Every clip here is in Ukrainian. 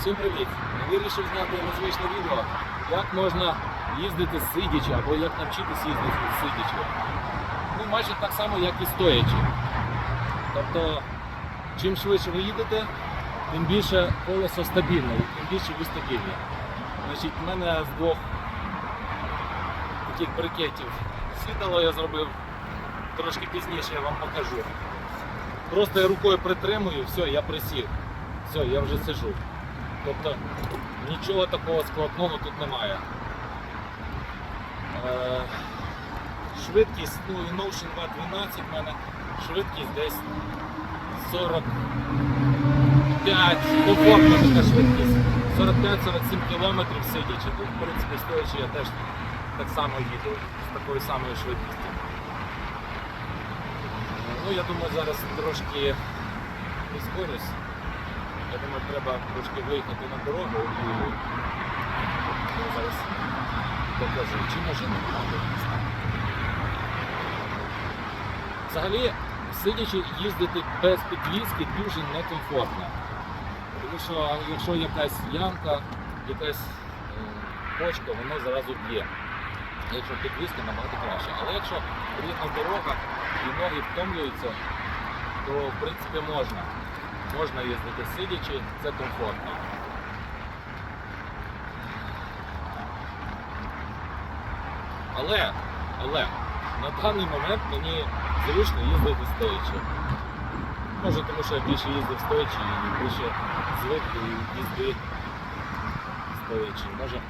Всім привіт! Вирішив зняти незвичне відео, як можна їздити сидячи, або як навчитись їздити сидячи. Ну, майже так само, як і стоячи. Тобто, чим швидше ви їдете, тим більше колесо стабільне, тим більше ви стабільні. Значить, в мене з двох таких брикетів сідало я зробив трошки пізніше, я вам покажу. Просто я рукою притримую, все, я присів. Все, я вже сижу. Тобто нічого такого складного тут немає. Е, швидкість, ну і Notion V12 в мене швидкість десь 45, комфортна така швидкість. 45-47 кілометрів сидячи. Тут, в принципі, стоячи, я теж так само їду з такою самою швидкістю. Ну, я думаю, зараз трошки прискорюсь. Я думаю, треба трошки виїхати на дорогу і я зараз покажу, чи може не буде. Взагалі, сидячи їздити без підвізки дуже некомфортно. Тому що якщо якась ямка, якась е, почка, воно зразу б'є. Якщо підвізка набагато краще. Але якщо рівна дорога і ноги втомлюються, то в принципі можна. Можна їздити сидячи, це комфортно. Але, але на даний момент мені зручно їздити стоячи. Може тому що я більше їздив стоячи і більше звик їзди стоячи. Може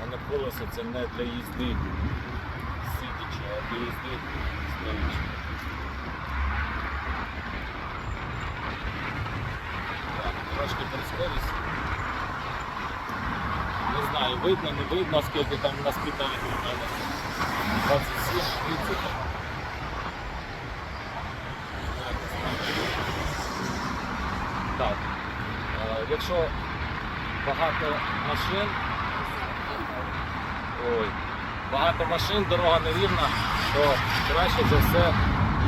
мене колесо це не для їзди сидячи, а для їзди стоячи. Так, трошки прискорюсь. Не знаю, видно, не видно, скільки там на спідометрі в мене. 27, 30. Так. Е, Якщо багато машин, ой, багато машин, дорога нерівна, то краще за все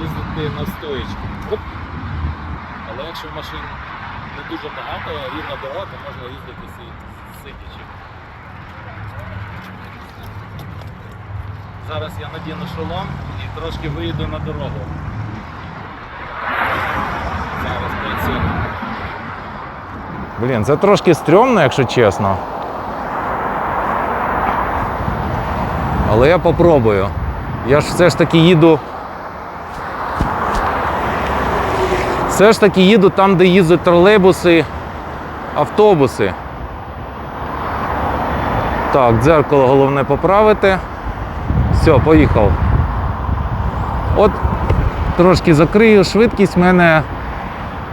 їздити на стоїчку. Але якщо машин не дуже багато, рівна дорога, можна їздити си- сидячи. Зараз я надіну шолом і трошки виїду на дорогу. Зараз працюю. Блін, це трошки стрьомно, якщо чесно. Але я попробую. Я ж все ж таки їду. Все ж таки їду там, де їздять тролейбуси, автобуси. Так, дзеркало головне поправити. Все, поїхав. От трошки закрию, швидкість в мене.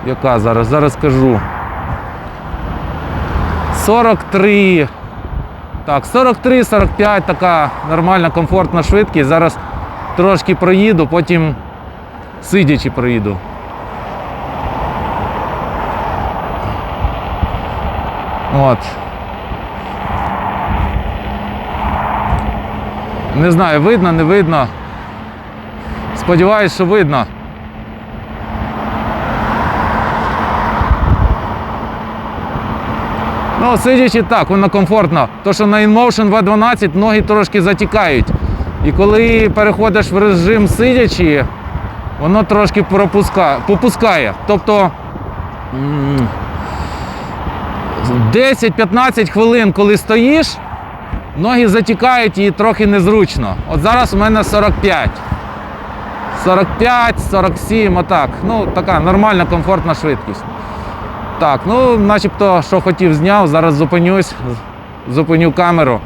Яка зараз? Зараз скажу. 43. Так, 43-45 така нормальна, комфортна швидкість. Зараз трошки проїду, потім сидячи проїду. От. Не знаю, видно, не видно. Сподіваюсь, що видно. Ну, сидячи так, воно комфортно. То, що на InMotion V12 ноги трошки затікають. І коли переходиш в режим сидячи, воно трошки пропуска... попускає. Тобто 10-15 хвилин, коли стоїш, ноги затікають і трохи незручно. От зараз у мене 45. 45, 47, отак. Ну, така нормальна, комфортна швидкість. Так, ну начебто, що хотів, зняв, зараз зупинюсь, зупиню камеру.